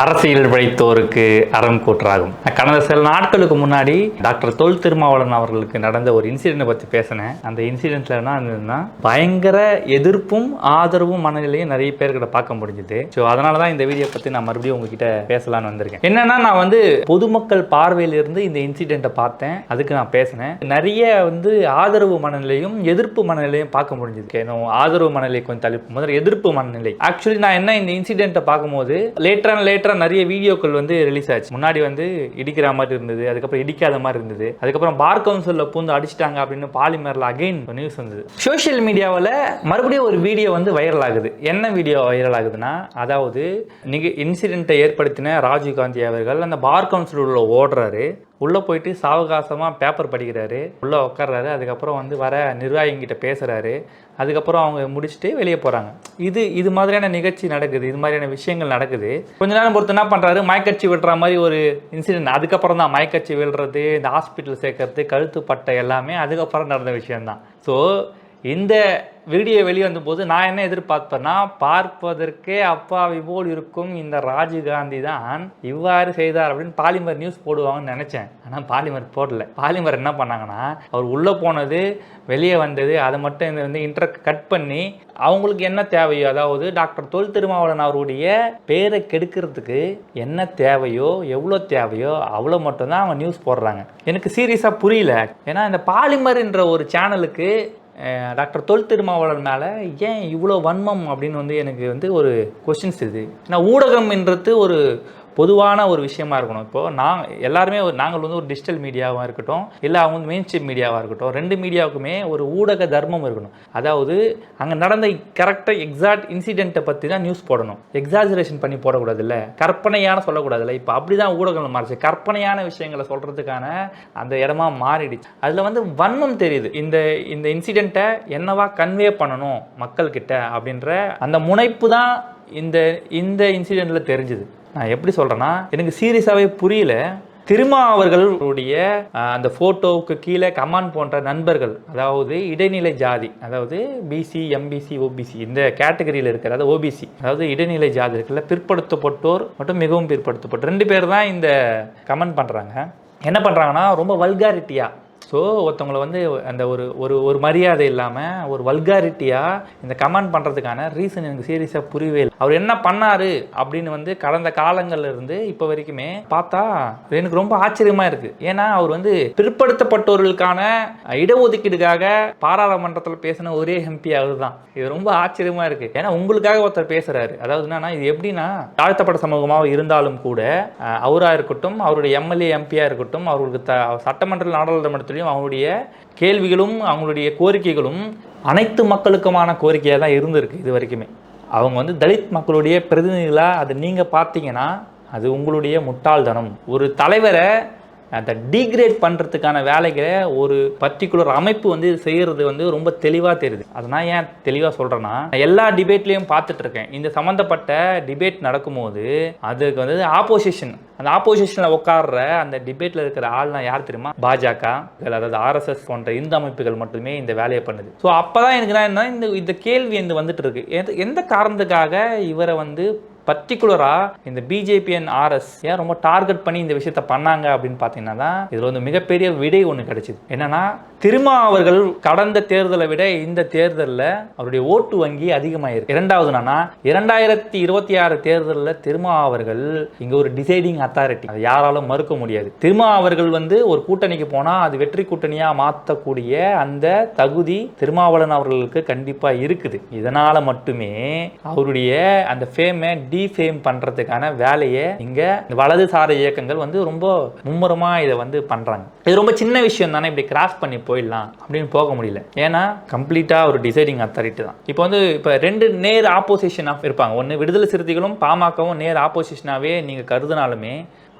அரசியல் பிழைத்தோருக்கு அறம் கூற்றாகும். கடந்த சில நாட்களுக்கு முன்னாடி டாக்டர் தொல் திருமாவளவன் அவர்களுக்கு நடந்த ஒரு இன்சிடென்ட்டை பற்றி பேசினேன். அந்த இன்சிடென்ட்ல என்ன இருந்ததுன்னா பயங்கர எதிர்ப்பும் ஆதரவும் மனநிலையும் நிறைய பேர்கிட்ட பார்க்க முடிஞ்சுது. ஸோ அதனால தான் இந்த வீடியோ பற்றி நான் மறுபடியும் உங்ககிட்ட பேசலாம்னு வந்திருக்கேன். என்னன்னா நான் வந்து பொதுமக்கள் பார்வையிலிருந்து இந்த இன்சிடென்ட்டை பார்த்தேன். அதுக்கு நான் பேசினேன். நிறைய வந்து ஆதரவு மனநிலையும் எதிர்ப்பு மனநிலையும் பார்க்க முடிஞ்சது. ஏன்னா ஆதரவு மனநிலை கொஞ்சம் தள்ளி முதல்ல எதிர்ப்பு மனநிலை. ஆக்சுவலி நான் என்ன இந்த இன்சிடென்ட்டை பார்க்கும்போது லேட்டர் அண்ட் லேட் ரிலேட்டடாக நிறைய வீடியோக்கள் வந்து ரிலீஸ் ஆச்சு. முன்னாடி வந்து இடிக்கிற மாதிரி இருந்தது அதுக்கப்புறம் இடிக்காத மாதிரி இருந்தது. அதுக்கப்புறம் பார் கவுன்சிலில் பூந்து அடிச்சிட்டாங்க அப்படின்னு பாலிமரில் அகைன் நியூஸ் வந்தது. சோஷியல் மீடியாவில் மறுபடியும் ஒரு வீடியோ வந்து வைரல் ஆகுது. என்ன வீடியோ வைரல் ஆகுதுன்னா அதாவது நீங்கள் இன்சிடென்ட்டை ஏற்படுத்தின ராஜீவ் காந்தி அவர்கள் அந்த பார் கவுன்சில் உள்ள ஓடுறாரு. உள்ளே போயிட்டு சாவகாசமாக பேப்பர் படிக்கிறாரு. உள்ளே உட்கார்றாரு அதுக்கப்புறம் வந்து வர நிர்வாகிங்கிட்ட பேசுகிறாரு அதுக்கப்புறம் அவங்க முடிச்சுட்டு வெளியே போகிறாங்க இது இது மாதிரியான நிகழ்ச்சி நடக்குது இது மாதிரியான விஷயங்கள் நடக்குது. கொஞ்ச நேரம் பொறுத்து என்ன பண்ணுறாரு மயக்கட்சி விடுற மாதிரி ஒரு இன்சிடென்ட் அதுக்கப்புறம் தான் மயக்கட்சி விழுறது இந்த ஹாஸ்பிட்டல் சேர்க்கறது கழுத்து பட்டை எல்லாமே அதுக்கப்புறம் நடந்த விஷயம்தான். ஸோ இந்த வீடியோ வெளியே வந்தபோது நான் என்ன எதிர்பார்ப்பேன்னா பார்ப்பதற்கே அப்பாவி போல் இருக்கும் இந்த ராஜீவ் காந்தி தான் இவ்வாறு செய்தார் அப்படின்னு பாலிமர் நியூஸ் போடுவாங்கன்னு நினச்சேன். ஆனால் பாலிமர் போடல. பாலிமர் என்ன பண்ணாங்கன்னா அவர் உள்ளே போனது வெளியே வந்தது அதை மட்டும் இந்த வந்து இன்டர் கட் பண்ணி அவங்களுக்கு என்ன தேவையோ அதாவது டாக்டர் தொல் திருமாவளவன் அவருடைய பேரை கெடுக்கிறதுக்கு என்ன தேவையோ எவ்வளோ தேவையோ அவ்வளோ மட்டும்தான் அவங்க நியூஸ் போடுறாங்க. எனக்கு சீரியஸாக புரியல. ஏன்னா இந்த பாலிமர்ன்ற ஒரு சேனலுக்கு டாக்டர் தொல் திருமாவளர் மேலே ஏன் இவ்வளோ வன்மம் அப்படின்னு வந்து எனக்கு வந்து ஒரு கொஷின்ஸ் இது ஏன்னா ஊடகம்ன்றது ஒரு பொதுவான ஒரு விஷயமா இருக்கணும். இப்போது நான் எல்லாருமே ஒரு- நாங்கள் வந்து ஒரு டிஜிட்டல் மீடியாவாக இருக்கட்டும் இல்லை அவங்க வந்து மெயின் ஸ்ட்ரீம் மீடியாவாக இருக்கட்டும் ரெண்டு மீடியாவுக்குமே ஒரு ஊடக தர்மம் இருக்கணும். அதாவது அங்கே நடந்த கரெக்டாக எக்ஸாக்ட் இன்சிடென்ட்டை பற்றி தான் நியூஸ் போடணும். எக்ஸாஜுரேஷன் பண்ணி போடக்கூடாதுல்ல. கற்பனையான சொல்லக்கூடாதுல்ல. இப்போ அப்படி தான் ஊடகங்கள் மாறிச்சு. கற்பனையான விஷயங்களை சொல்கிறதுக்கான அந்த இடமா மாறிடுச்சு. அதில் வந்து வன்மம் தெரியுது. இந்த இந்த இன்சிடெண்ட்டை என்னவா கன்வே பண்ணணும் மக்கள்கிட்ட அப்படின்ற அந்த முனைப்பு தான் இந்த இந்த இன்சிடெண்ட்டில் தெரிஞ்சுது. நான் எப்படி சொல்கிறேன்னா எனக்கு சீரியஸாகவே புரியல. திருமா அவர்களுடைய அந்த ஃபோட்டோவுக்கு கீழே கமான் போன்ற நண்பர்கள் அதாவது இடைநிலை ஜாதி அதாவது பிசி எம்பிசி ஓபிசி இந்த கேட்டகரியில் இருக்கிற அதாவது ஓபிசி அதாவது இடைநிலை ஜாதி இருக்குல்ல பிற்படுத்தப்பட்டோர் மற்றும் மிகவும் பிற்படுத்தப்பட்டோர். ரெண்டு பேர் தான் இந்த கமெண்ட் பண்ணுறாங்க என்ன பண்ணுறாங்கன்னா ரொம்ப வல்காரிட்டியாக ஸோ ஒருத்தவங்களை வந்து அந்த ஒரு ஒரு ஒரு மரியாதை இல்லாமல் ஒரு வல்காரிட்டியாக இந்த கமெண்ட் பண்ணுறதுக்கான ரீசன் எனக்கு சீரியஸாக புரியவே இல்லை. அவர் என்ன பண்ணாரு அப்படின்னு வந்து கடந்த காலங்கள்லேருந்து இப்போ வரைக்குமே பார்த்தா எனக்கு ரொம்ப ஆச்சரியமாக இருக்குது ஏன்னா அவர் வந்து பிற்படுத்தப்பட்டவர்களுக்கான இடஒதுக்கீடுக்காக பாராளுமன்றத்தில் பேசின ஒரே எம்பி அவர் தான் இது ரொம்ப ஆச்சரியமாக இருக்குது ஏன்னா உங்களுக்காக ஒருத்தர் பேசுகிறாரு அதாவது என்னன்னா இது எப்படின்னா தாழ்த்தப்பட்ட சமூகமாக இருந்தாலும் கூட அவராக இருக்கட்டும் அவருடைய எம்எல்ஏ எம்பியாக இருக்கட்டும் அவர்களுக்கு த சட்டமன்ற நாடாளுமன்றத்திலையும் அவங்களுடைய கேள்விகளும் அவங்களுடைய கோரிக்கைகளும் அனைத்து மக்களுக்குமான கோரிக்கையாக தான் இருந்திருக்கு இது வரைக்குமே. அவங்க வந்து தலித் மக்களுடைய பிரதிநிதிகளாக அதை நீங்கள் பார்த்தீங்கன்னா அது உங்களுடைய முட்டாள்தனம். ஒரு தலைவரை அதை டீக்ரேட் பண்ணுறதுக்கான வேலைகளை ஒரு பர்டிகுலர் அமைப்பு வந்து செய்கிறது வந்து ரொம்ப தெளிவாக தெரியுது. அதை நான் ஏன் தெளிவாக சொல்கிறேன்னா எல்லா டிபேட்லேயும் பார்த்துட்ருக்கேன் இந்த சம்மந்தப்பட்ட டிபேட் நடக்கும்போது அதுக்கு வந்து ஆப்போசிஷன் அந்த ஆப்போசிஷனில் உட்கார்ற அந்த டிபேட்டில் இருக்கிற ஆள்லாம் யார் தெரியுமா? பாஜக அதாவது ஆர்எஸ்எஸ் போன்ற இந்து அமைப்புகள் மட்டுமே இந்த வேலையை பண்ணுது. ஸோ அப்போ தான் எனக்கு என்ன இந்த இந்த கேள்வி வந்து வந்துட்டு இருக்கு எந்த- எந்த காரணத்துக்காக இவரை வந்து பர்டிகுலராக இந்த பிஜேபி அண்ட் ஆர்எஸ் ஏன் ரொம்ப டார்கெட் பண்ணி இந்த விஷயத்த பண்ணாங்க அப்படின்னு பார்த்தீங்கன்னா தான் இதில் வந்து மிகப்பெரிய விடை ஒன்று கிடைச்சிது. என்னன்னா திருமா அவர்கள் கடந்த தேர்தலை விட இந்த தேர்தலில் அவருடைய ஓட்டு வங்கி அதிகமாயிருக்கு. இரண்டாவது என்னன்னா இரண்டாயிரத்தி இருபத்தி ஆறு தேர்தலில் திருமா அவர்கள் இங்கே ஒரு டிசைடிங் அத்தாரிட்டி அதை யாராலும் மறுக்க முடியாது. திருமா அவர்கள் வந்து ஒரு கூட்டணிக்கு போனால் அது வெற்றி கூட்டணியாக மாற்றக்கூடிய அந்த தகுதி திருமாவளன் அவர்களுக்கு கண்டிப்பாக இருக்குது. இதனால் மட்டுமே அவருடைய அந்த ஃபேமை டீஃபேம் பண்ணுறதுக்கான வேலையை இங்கே இந்த வலதுசார இயக்கங்கள் வந்து ரொம்ப மும்முரமாக இதை வந்து பண்ணுறாங்க இது ரொம்ப சின்ன விஷயம் தானே இப்படி கிராஸ் பண்ணி போயிடலாம் அப்படின்னு போக முடியல. ஏன்னா கம்ப்ளீட்டாக ஒரு டிசைடிங் அத்தாரிட்டி தான். இப்போ வந்து இப்போ ரெண்டு நேர் ஆப்போசிஷனாக இருப்பாங்க. ஒன்று விடுதலை சிறுத்தைகளும் பாமகவும் நேர் ஆப்போசிஷனாகவே நீங்கள் கருதுனாலுமே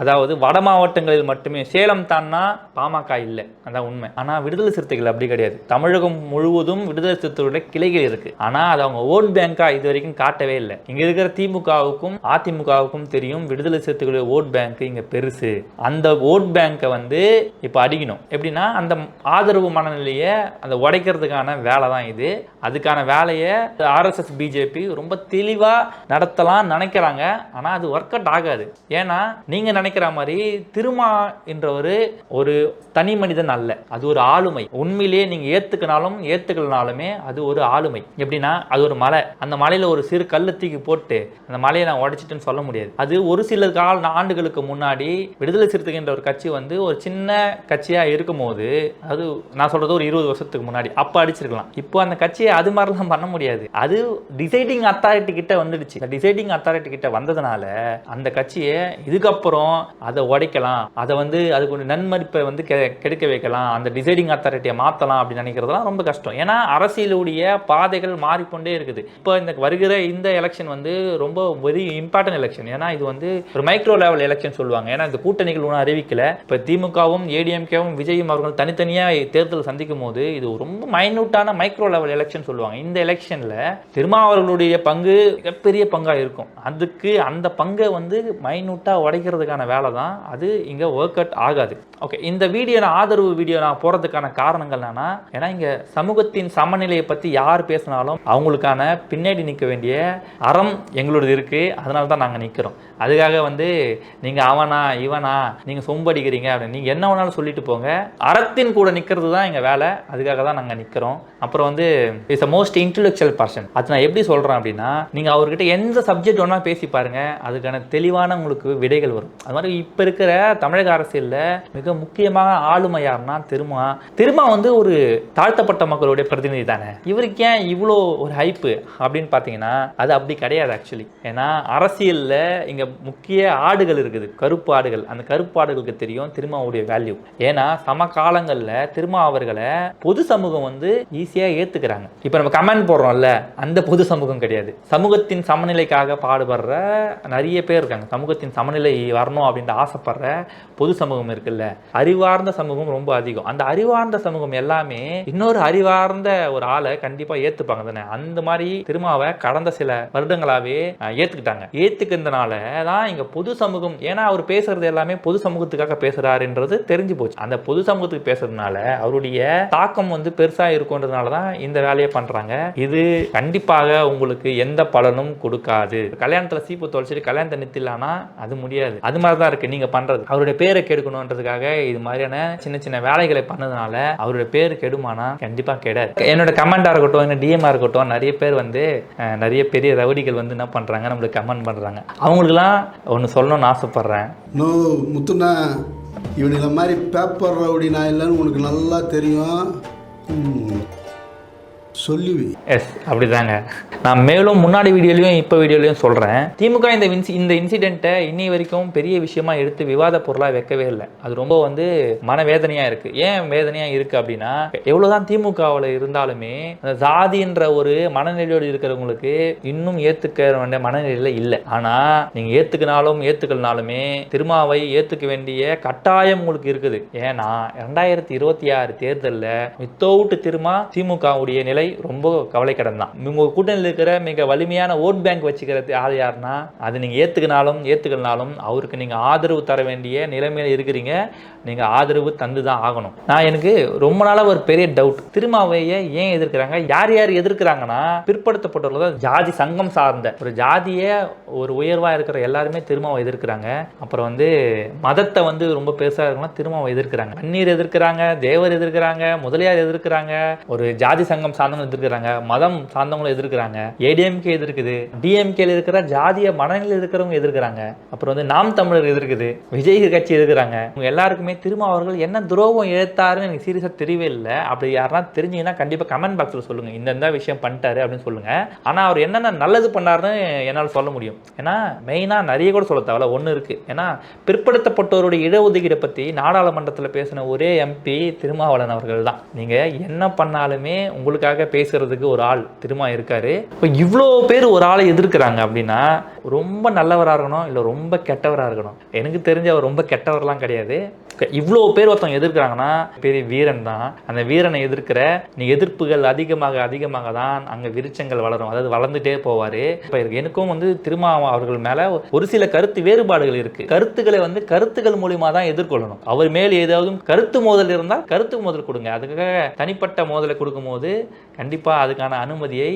அதாவது வட மாவட்டங்களில் மட்டுமே சேலம் தான்னா பாமக இல்லை. அதான் உண்மை. ஆனால் விடுதலை சிறுத்தைகள் அப்படி கிடையாது. தமிழகம் முழுவதும் விடுதலை சிறுத்தைகளுடைய கிளைகள் இருக்கு. ஆனால் அது அவங்க ஓட் பேங்காக இது வரைக்கும் காட்டவே இல்லை. இங்கே இருக்கிற திமுகவுக்கும் அதிமுகவுக்கும் தெரியும் விடுதலை சிறுத்தைகளுடைய ஓட் பேங்க் இங்க பெருசு. அந்த ஓட் பேங்கை வந்து இப்போ அடிக்கணும். எப்படின்னா அந்த ஆதரவு மனநிலையை அந்த உடைக்கிறதுக்கான வேலை தான் இது. அதுக்கான வேலையை ஆர்எஸ்எஸ் பிஜேபி ரொம்ப தெளிவாக நடத்தலாம் நினைக்கிறாங்க. ஆனால் அது ஒர்க் அவுட் ஆகாது. ஏன்னா நீங்க நினைக்கிற மாதிரி திருமா என்றவர் ஒரு தனி மனிதன் அல்ல. அது ஒரு ஆளுமை. உண்மையிலேயே நீங்க ஏத்துக்கினாலும் ஏத்துக்கலனாலுமே அது ஒரு ஆளுமை. எப்படின்னா அது ஒரு மலை. அந்த மலையில ஒரு சிறு கல்லு தூக்கி போட்டு அந்த மலையை நான் உடைச்சிட்டுன்னு சொல்ல முடியாது. அது ஒரு சில கால ஆண்டுகளுக்கு முன்னாடி விடுதலை சிறுத்தைகின்ற ஒரு கட்சி வந்து ஒரு சின்ன கட்சியா இருக்கும்போது அது நான் சொல்றது ஒரு இருபது வருஷத்துக்கு முன்னாடி அப்ப அடிச்சிருக்கலாம். இப்போ அந்த கட்சியை அது மாதிரிலாம் பண்ண முடியாது. அது டிசைடிங் அத்தாரிட்டி கிட்ட வந்துடுச்சு. டிசைடிங் அத்தாரிட்டி கிட்ட வந்ததுனால அந்த கட்சியை இதுக்கப்புறம் அதை உடைக்கலாம் அதை வந்து அதுக்கு ஒரு நன்மதிப்பை வந்து கெ- கெடுக்க வைக்கலாம் அந்த டிசைடிங் அத்தாரிட்டியை மாற்றலாம் அப்படின்னு நினைக்கிறதுலாம் ரொம்ப கஷ்டம். ஏன்னா அரசியலுடைய பாதைகள் மாறிக்கொண்டே இருக்குது. இப்போ இந்த வருகிற இந்த எலெக்ஷன் வந்து ரொம்ப வெரி இம்பார்ட்டன்ட் எலெக்ஷன் ஏன்னா இது வந்து ஒரு மைக்ரோ லெவல் எலெக்ஷன் சொல்லுவாங்க. ஏன்னா இந்த கூட்டணிகள் ஒன்றும் அறிவிக்கல. இப்போ திமுகவும் ஏடிஎம்கேவும் விஜயும் அவர்கள் தனித்தனியாக தேர்தல் சந்திக்கும் போது இது ரொம்ப மைனூட்டான மைக்ரோ லெவல் எலெக்ஷன் சொல்லுவாங்க. இந்த எலெக்ஷனில் திருமாவர்களுடைய பங்கு மிகப்பெரிய பங்காக இருக்கும். அதுக்கு அந்த பங்கை வந்து மைனூட்டாக உடைக்கிறதுக்கான வேலை தான். அது இங்கே ஒர்க் அவுட் ஆகாது. ஓகே இந்த வீடியோ நான் ஆதரவு வீடியோ நான் போகிறதுக்கான காரணங்கள் என்னென்னா ஏன்னா இங்கே சமூகத்தின் சமநிலையை பற்றி யார் பேசினாலும் அவங்களுக்கான பின்னாடி நிற்க வேண்டிய அறம் எங்களோடது இருக்குது அதனால தான் நாங்கள் நிற்கிறோம் அதுக்காக வந்து நீங்கள் அவனா இவனா நீங்கள் சொம்படிக்கிறீங்க அப்படின்னு நீங்கள் என்ன வேணாலும் சொல்லிட்டு போங்க. அறத்தின் கூட நிற்கிறது தான் எங்கள் வேலை. அதுக்காக தான் நாங்கள் நிற்கிறோம் அப்புறம் வந்து is a most intellectual person அது நான் எப்படி சொல்கிறேன் அப்படின்னா நீங்கள் அவர்கிட்ட எந்த சப்ஜெக்ட் வேணால் பேசி பாருங்கள் அதுக்கான தெளிவான உங்களுக்கு விடைகள் வரும். அது மாதிரி இப்போ இருக்கிற தமிழக அரசியலில் மிக முக்கியமாக ஆளுமை யாருன்னா திருமா. திருமா வந்து ஒரு தாழ்த்தப்பட்ட மக்களுடைய பிரதிநிதி தானே. இவருக்கு ஏன் இவ்வளோ ஒரு ஹைப்பு அப்படின்னு பார்த்தீங்கன்னா அது அப்படி கிடையாது ஆக்சுவலி ஏன்னா அரசியலில் இங்கே முக்கிய ஆடுகள் இருக்குது. கருப்பு ஆடுகள். அந்த கருப்பு ஆடுகளுக்கு தெரியும் திருமாவுடைய வேல்யூ ஏன்னா சம காலங்களில் திருமா அவர்களை பொது சமூகம் வந்து ஈஸியாக ஏற்றுக்கிறாங்க இப்போ நம்ம கமெண்ட் போடுறோம்ல அந்த பொது சமூகம் கிடையாது. சமூகத்தின் சமநிலைக்காக பாடுபடுற நிறைய பேர் இருக்காங்க. சமூகத்தின் சமநிலை வரணும் அப்படின்ட்டு ஆசைப்படுற பொது சமூகம் இருக்குல்ல. அறிவார்ந்த சமூகம் ரொம்ப அதிகம். அந்த அறிவார்ந்த சமூகம் எல்லாமே இன்னொரு அறிவார்ந்த ஒரு ஆளை கண்டிப்பாக ஏற்றுப்பாங்க தானே. அந்த மாதிரி திருமாவை கடந்த சில வருடங்களாவே ஏற்றுக்கிட்டாங்க ஏத்துக்கிட்டாங்க. தான் இங்கே பொது சமூகம் ஏன்னா அவர் பேசுறது எல்லாமே பொது சமூகத்துக்காக பேசுகிறாருன்றது தெரிஞ்சு போச்சு. அந்த பொது சமூகத்துக்கு பேசுறதுனால அவருடைய தாக்கம் வந்து பெருசா இருக்கும்ன்றதுனால தான் இந்த வேலையை பண்றாங்க. இது கண்டிப்பாக உங்களுக்கு எந்த பலனும் கொடுக்காது. கல்யாணத்துல சீப்பு தொலைச்சிட்டு கல்யாணத்தை நிறுத்திடலாம்னா அது முடியாது. அது மாதிரி தான் இருக்கு. நீங்க பண்றது. அவருடைய பேரை கெடுக்கணுன்றதுக்காக இது மாதிரியான சின்ன சின்ன வேலைகளை பண்ணதுனால அவருடைய பேர் கெடுமானா கண்டிப்பா கெடாது. என்னோட கமெண்டா இருக்கட்டும் என்ன டிஎம்ஆ இருக்கட்டும் நிறைய பேர் வந்து நிறைய பெரிய ரவுடிகள் வந்து என்ன பண்றாங்க நம்மளுக்கு கமெண்ட் பண்றாங்க. அவங்களுக்குலாம் ஒன்று சொல்லணும்னு ஆசைப்படுறேன். நோ முத்துண்ணா இவனுங்களை மாதிரி பேப்பர் ரவுடி நான் இல்லைன்னு உனக்கு நல்லா தெரியும். சொல்லி சொல்லுவி எஸ் அப்படிதாங்க. நான் மேலும் முன்னாடி வீடியோலையும் இப்போ வீடியோலையும் சொல்கிறேன் திமுக இந்த இன்சி இந்த இன்சிடெண்ட்டை இன்னி வரைக்கும் பெரிய விஷயமா எடுத்து விவாத பொருளாக வைக்கவே இல்லை. அது ரொம்ப வந்து மனவேதனையாக இருக்குது ஏன் வேதனையாக இருக்குது அப்படின்னா எவ்வளோதான் திமுகவில் இருந்தாலுமே அந்த ஜாதின்ற ஒரு மனநிலையோடு இருக்கிறவங்களுக்கு இன்னும் ஏற்றுக்க வேண்டிய மனநிலையில் இல்லை. ஆனால் நீங்கள் ஏற்றுக்கினாலும் ஏற்றுக்கலனாலுமே திருமாவை ஏற்றுக்க வேண்டிய கட்டாயம் உங்களுக்கு இருக்குது. ஏன்னா ரெண்டாயிரத்தி இருபத்தி ஆறு தேர்தலில் வித்தவுட் திருமா திமுகவுடைய நிலை ரொம்ப கவலைக்கிடம் தான் உங்கள் கூட்டணியில் இருக்கிற மிக வலிமையான ஓட் பேங்க் வச்சுக்கிறது ஆள் யாருன்னா அது நீங்கள் ஏற்றுக்கினாலும் ஏற்றுக்கினாலும் அவருக்கு நீங்கள் ஆதரவு தர வேண்டிய நிலைமையில் இருக்கிறீங்க. நீங்கள் ஆதரவு தந்து தான் ஆகணும். நான் எனக்கு ரொம்ப நாளாக ஒரு பெரிய டவுட் திருமாவையை ஏன் எதிர்க்கிறாங்க? யார் யார் எதிர்க்கிறாங்கன்னா பிற்படுத்தப்பட்டவர்கள் தான் ஜாதி சங்கம் சார்ந்த ஒரு ஜாதியை ஒரு உயர்வாக இருக்கிற எல்லாருமே திருமாவை எதிர்க்கிறாங்க. அப்புறம் வந்து மதத்தை வந்து ரொம்ப பெருசாக இருக்கணும் திருமாவை எதிர்க்கிறாங்க. பன்னீர் எதிர்க்கிறாங்க தேவர் எதிர்க்கிறாங்க முதலியார் எதிர்க்கிறாங்க. ஒரு ஜாதி சங்கம் சார்ந்தவங்க எதிர்க்கிறாங்க மதம் சார்ந்தவங்களும் எதிர்க்கிறாங்க ஏடிஎம்கே எதிர்க்குது டிஎம்கேல இருக்கிற ஜாதிய மனநிலை இருக்கிறவங்க எதிர்க்கிறாங்க அப்புறம் வந்து நாம் தமிழர் எதிர்க்குது விஜய் கட்சி எதிர்க்கிறாங்க. இவங்க எல்லாருக்குமே திரும்ப அவர்கள் என்ன துரோகம் இழுத்தாருன்னு எனக்கு சீரியஸாக தெரியவே இல்லை. அப்படி யாருன்னா தெரிஞ்சீங்கன்னா கண்டிப்பாக கமெண்ட் பாக்ஸில் சொல்லுங்கள் இந்த விஷயம் பண்ணிட்டாரு அப்படின்னு சொல்லுங்க. ஆனால் அவர் என்னென்ன நல்லது பண்ணாருன்னு என்னால் சொல்ல முடியும். ஏன்னா மெயினாக நிறைய கூட சொல்ல தேவையில்ல. ஒன்று இருக்கு. ஏன்னா பிற்படுத்தப்பட்டோருடைய இடஒதுக்கீடை பற்றி நாடாளுமன்றத்தில் பேசின ஒரே எம்பி திருமாவளவன் அவர்கள் தான். நீங்கள் என்ன பண்ணாலுமே உங்களுக்காக பேசுறதுக்கு ஒரு ஆள் திருமா இருக்காரு? இப்போ இவ்வளோ பேர் ஒரு ஆளை எதிர்க்கிறாங்க அப்படின்னா ரொம்ப நல்லவராக இருக்கணும் இல்லை ரொம்ப கெட்டவராக இருக்கணும். எனக்கு தெரிஞ்ச அவர் ரொம்ப கெட்டவர்லாம் கிடையாது. இவ்வளோ பேர் ஒருத்தவங்க எதிர்க்கிறாங்கன்னா பெரிய வீரன் தான். அந்த வீரனை எதிர்க்கிற நீ எதிர்ப்புகள் அதிகமாக அதிகமாக தான் அங்கே விருச்சங்கள் வளரும். அதாவது வளர்ந்துட்டே போவார். இப்போ எனக்கும் வந்து திருமா அவர்கள் மேலே ஒரு சில கருத்து வேறுபாடுகள் இருக்குது கருத்துக்களை வந்து கருத்துக்கள் மூலியமாக தான் எதிர்கொள்ளணும். அவர் மேல் ஏதாவது கருத்து மோதல் இருந்தால் கருத்து மோதல் கொடுங்க. அதுக்காக தனிப்பட்ட மோதலை கொடுக்கும்போது கண்டிப்பாக அதுக்கான அனுமதியை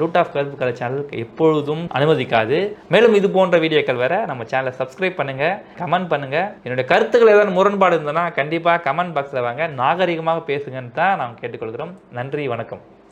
ரூட் ஆஃப் கருப்பு கலை சேனல் எப்பொழுதும் அனுமதிக்காது. மேலும் இது போன்ற வீடியோக்கள் வேற நம்ம சேனலை சப்ஸ்கிரைப் பண்ணுங்க கமெண்ட் பண்ணுங்க. என்னுடைய கருத்துக்கள் ஏதாவது முரண்பாடு இருந்ததுன்னா கண்டிப்பாக கமெண்ட் பாக்ஸில் வாங்க. நாகரிகமாக பேசுங்கன்னு தான் நாம் கேட்டுக்கொள்கிறோம். நன்றி வணக்கம்.